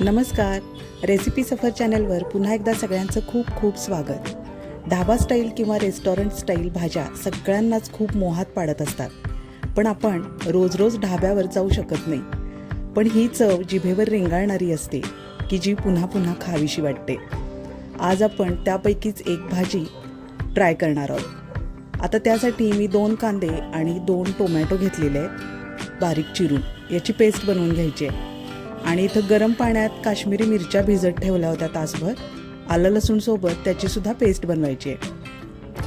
नमस्कार. रेसिपी सफर चॅनलवर पुन्हा एकदा सगळ्यांचं खूप खूप स्वागत. ढाबा स्टाईल किंवा रेस्टॉरंट स्टाईल भाज्या सगळ्यांनाच खूप मोहात पाडत असतात. पण आपण रोज रोज ढाब्यावर जाऊ शकत नाही. पण ही चव जिभेवर रेंगाळणारी असते की जी पुन्हा पुन्हा खावीशी वाटते. आज आपण त्यापैकीच एक भाजी ट्राय करणार आहोत. आता त्यासाठी मी दोन कांदे आणि दोन टोमॅटो घेतलेले आहेत. बारीक चिरून. याची पेस्ट बनवून घ्यायची आहे. आणि इथं गरम पाण्यात काश्मीरी मिरच्या भिजत ठेवल्या होत्या तासभर. आलं लसूणसोबत त्याचीसुद्धा पेस्ट बनवायची आहे.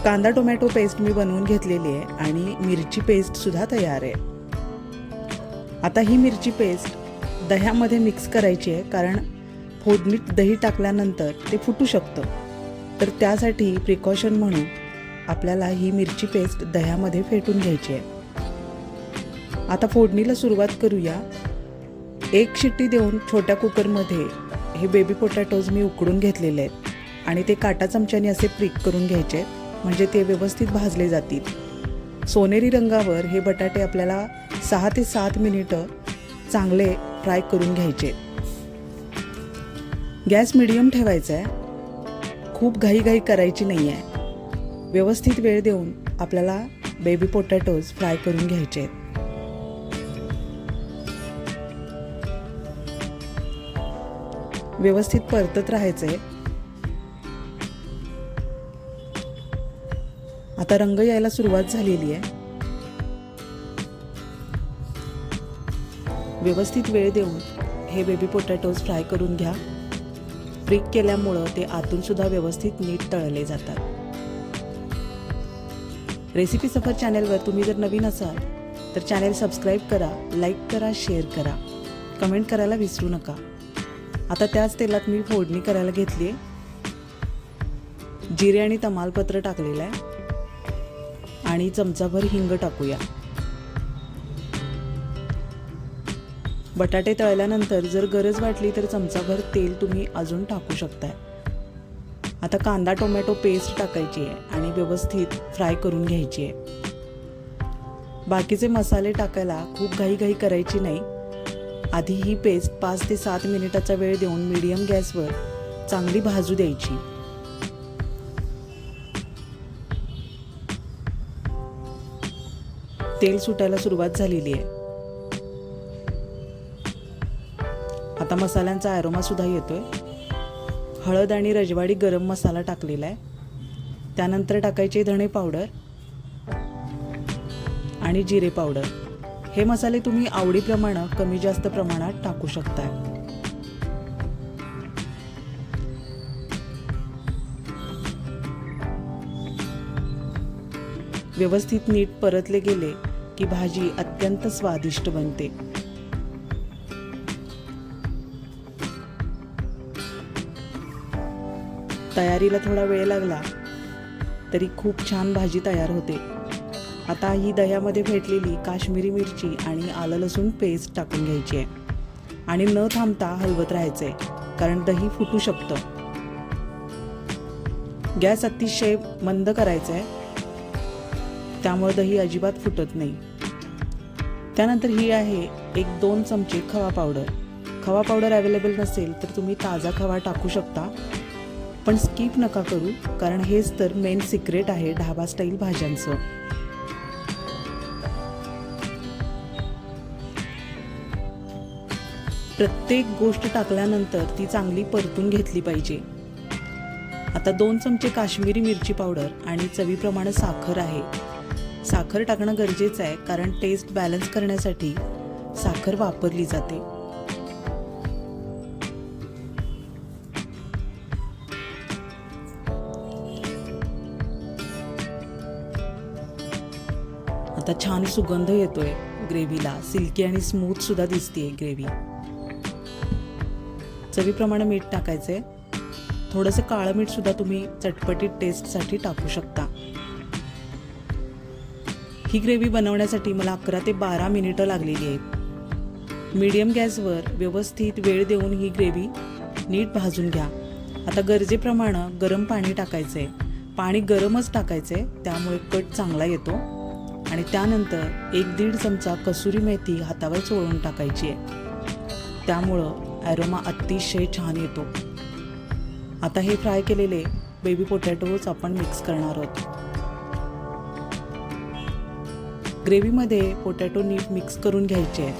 कांदा टोमॅटो पेस्ट मी बनवून घेतलेली आहे आणि मिरची पेस्टसुद्धा तयार आहे. आता ही मिरची पेस्ट दह्यामध्ये मिक्स करायची आहे कारण फोडणीत दही टाकल्यानंतर ते फुटू शकतं. तर त्यासाठी प्रिकॉशन म्हणून आपल्याला ही मिरची पेस्ट दह्यामध्ये फेटून घ्यायची आहे. आता फोडणीला सुरुवात करूया. एक शिट्टी देऊन छोट्या कुकरमध्ये हे बेबी पोटॅटोज मी उकडून घेतलेले आहेत. आणि ते काटा चमच्याने असे प्रिक करून घ्यायचे आहेत. म्हणजे ते व्यवस्थित भाजले जातील. सोनेरी रंगावर हे बटाटे आपल्याला सहा ते सात मिनिटं चांगले फ्राय करून घ्यायचे. गॅस मिडियम ठेवायचा आहे. खूप घाईघाई करायची नाही आहे व्यवस्थित वेळ देऊन आपल्याला बेबी पोटॅटोज फ्राय करून घ्यायचे आहेत. व्यवस्थित परतत राहायचं आहे आता रंग यायला सुरुवात झालेली आहे. व्यवस्थित वेळ देऊन हे बेबी पोटॅटोज फ्राय करून घ्या. फ्रिक केल्यामुळं ते आतून सुद्धा व्यवस्थित नीट तळले जातात. रेसिपी सफर चॅनेलवर तुम्ही जर नवीन असाल तर चॅनेल सबस्क्राईब करा लाईक करा शेअर करा. कमेंट करायला विसरू नका. आता त्याच तेलात मी फोडणी करायला घेतली जिरे आणि तमालपत्र टाकलेलं आहे. आणि चमचाभर हिंग टाकूया. बटाटे तळल्यानंतर जर गरज वाटली तर चमचाभर तेल तुम्ही अजून टाकू शकताय. आता कांदा टोमॅटो पेस्ट टाकायची आहे आणि व्यवस्थित फ्राय करून घ्यायची आहे. बाकीचे मसाले टाकायला खूप घाई घाई करायची नाही. आधी ही पेस्ट पाच ते सात मिनिटाचा वेळ देऊन मीडियम गॅसवर चांगली भाजू द्यायची. तेल सुटायला सुरुवात झालेली आहे. आता मसाल्यांचा ॲरोमा सुद्धा येतोय. हळद आणि रजवाडी गरम मसाला टाकलेला आहे. त्यानंतर टाकायचे धणे पावडर आणि जिरे पावडर. हे मसाले तुम्ही आवडीप्रमाणे कमी जास्त प्रमाणात टाकू शकता व्यवस्थित नीट परतले गेले की भाजी अत्यंत स्वादिष्ट बनते. तयारीला थोडा वेळ लागला तरी खूप छान भाजी तयार होते. आता ही दह्यामध्ये भेटलेली काश्मीरी मिरची आणि आलं लसूण पेस्ट टाकून घ्यायची आहे. आणि न थांबता हलवत राहायचं आहे कारण दही फुटू शकतं. गॅस अतिशय मंद करायचा आहे त्यामुळे दही अजिबात फुटत नाही. त्यानंतर ही आहे एक दोन चमचे खवा पावडर. खवा पावडर अवेलेबल नसेल तर तुम्ही ताजा खवा टाकू शकता. पण स्किप नका करू कारण हेच तर मेन सिक्रेट आहे ढाबा स्टाईल भाज्यांचं. प्रत्येक गोष्ट टाकल्यानंतर ती चांगली परतून घेतली पाहिजे. आता दोन चमचे काश्मीरी मिरची पावडर आणि चवीप्रमाणे साखर आहे. साखर टाकणं गरजेचं आहे कारण टेस्ट बॅलन्स करण्यासाठी साखर वापरली जाते. आता छान सुगंध येतोय ग्रेव्हीला. सिल्की आणि स्मूथ सुद्धा दिसतीये ग्रेव्ही. चवीप्रमाणे मीठ टाकायचं. आहे थोडंसं काळं मीठसुद्धा तुम्ही चटपटीत टेस्टसाठी टाकू शकता. ही ग्रेव्ही बनवण्यासाठी मला अकरा ते बारा मिनिटं लागलेली आहेत. मीडियम गॅसवर व्यवस्थित वेळ देऊन ही ग्रेव्ही नीट भाजून घ्या. आता गरजेप्रमाणे गरम पाणी टाकायचं. आहे पाणी गरमच टाकायचं आहे त्यामुळे कट चांगला येतो. आणि त्यानंतर एक दीड चमचा कसुरी मेथी हातावर चोळून टाकायची आहे. त्यामुळं ॲरोमा अतिशय छान येतो. आता हे फ्राय केलेले बेबी पोटॅटोज आपण मिक्स करणार आहोत. ग्रेव्हीमध्ये पोटॅटो नीट मिक्स करून घ्यायचे आहे.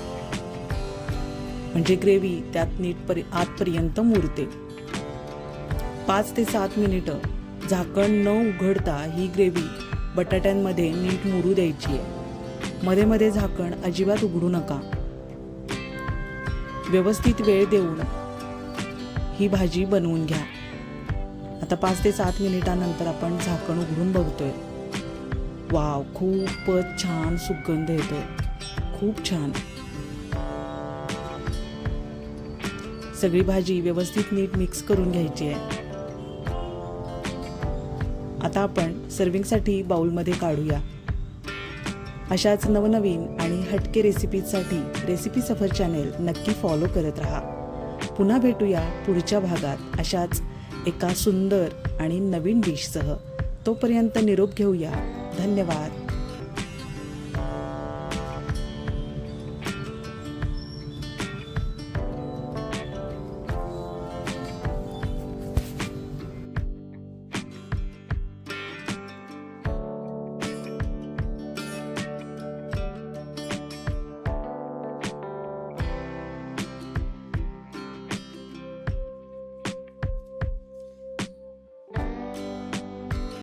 म्हणजे ग्रेव्ही त्यात नीट परि आतपर्यंत मुरते. पाच ते सात मिनिटं झाकण न उघडता ही ग्रेव्ही बटाट्यांमध्ये नीट मुरू द्यायची आहे. मध्ये मध्ये झाकण अजिबात उघडू नका. व्यवस्थित वेळ देऊन ही भाजी बनवून घ्या. आता पाच ते सात मिनिटानंतर आपण झाकण उघडून बघतोय. वाव खूपच छान सुगंध येतोय. खूप छान. सगळी भाजी व्यवस्थित नीट मिक्स करून घ्यायची आहे. आता आपण सर्विंगसाठी बाउलमध्ये काढूया. अशाच नवनवीन आणि हटके रेसिपीजसाठी रेसिपी सफर चॅनेल नक्की फॉलो करत राहा. पुन्हा भेटूया पुढच्या भागात अशाच एका सुंदर आणि नवीन डिशसह तोपर्यंत निरोप घेऊया. धन्यवाद.